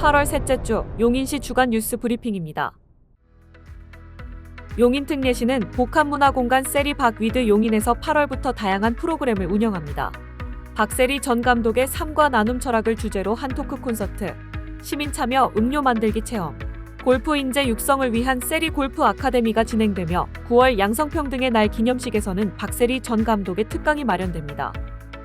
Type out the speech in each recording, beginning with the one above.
8월 셋째 주 용인시 주간 뉴스 브리핑입니다. 용인 특례시는 복합문화공간 세리 박위드 용인에서 8월부터 다양한 프로그램을 운영합니다. 박세리 전 감독의 삶과 나눔 철학을 주제로 한 토크 콘서트, 시민 참여 음료 만들기 체험, 골프 인재 육성을 위한 세리 골프 아카데미가 진행되며 9월 양성평등의 날 기념식에서는 박세리 전 감독의 특강이 마련됩니다.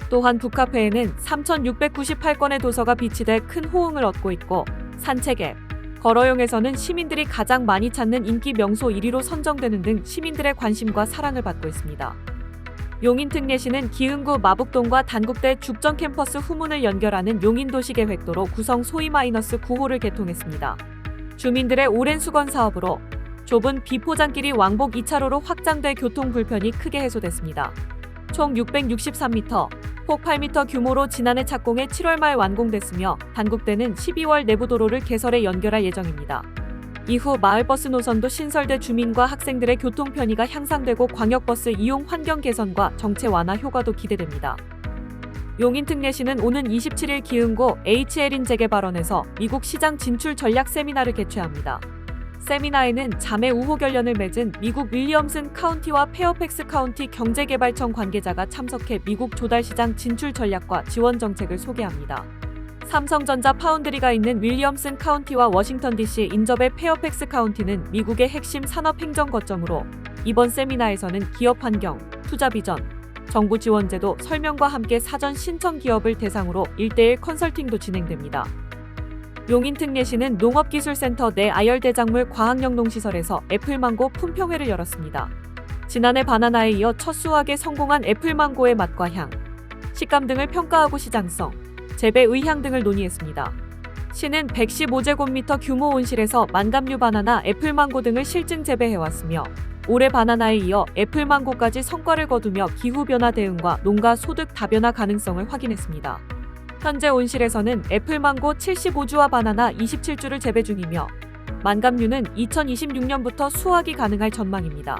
또한 북카페에는 3,698건의 도서가 비치돼 큰 호응을 얻고 있고 산책 앱, 걸어용에서는 시민들이 가장 많이 찾는 인기 명소 1위로 선정되는 등 시민들의 관심과 사랑을 받고 있습니다. 용인 특례시는 기흥구 마북동과 단국대 죽전 캠퍼스 후문을 연결하는 용인도시계획도로 구성 소위 마이너스 9호를 개통했습니다. 주민들의 오랜 수건 사업으로 좁은 비포장길이 왕복 2차로로 확장돼 교통 불편이 크게 해소됐습니다. 총 663m, 폭 8m 규모로 지난해 착공해 7월 말 완공됐으며 단국대는 12월 내부 도로를 개설해 연결할 예정입니다. 이후 마을버스 노선도 신설돼 주민과 학생들의 교통 편의가 향상되고 광역버스 이용 환경 개선과 정체 완화 효과도 기대됩니다. 용인 특례시는 오는 27일 기흥고 HL인 재개발원에서 미국 시장 진출 전략 세미나를 개최합니다. 세미나에는 자매 우호 결연을 맺은 미국 윌리엄슨 카운티와 페어팩스 카운티 경제개발청 관계자가 참석해 미국 조달시장 진출 전략과 지원 정책을 소개합니다. 삼성전자 파운드리가 있는 윌리엄슨 카운티와 워싱턴 DC 인접의 페어팩스 카운티는 미국의 핵심 산업 행정 거점으로 이번 세미나에서는 기업 환경, 투자 비전, 정부 지원 제도 설명과 함께 사전 신청 기업을 대상으로 1대1 컨설팅도 진행됩니다. 용인 특례시는 농업기술센터 내 아열대작물 과학영농시설에서 애플망고 품평회를 열었습니다. 지난해 바나나에 이어 첫 수확에 성공한 애플망고의 맛과 향, 식감 등을 평가하고 시장성, 재배 의향 등을 논의했습니다. 시는 115제곱미터 규모 온실에서 만감류 바나나, 애플망고 등을 실증 재배해왔으며 올해 바나나에 이어 애플망고까지 성과를 거두며 기후변화 대응과 농가 소득 다변화 가능성을 확인했습니다. 현재 온실에서는 애플망고 75주와 바나나 27주를 재배 중이며 만감류는 2026년부터 수확이 가능할 전망입니다.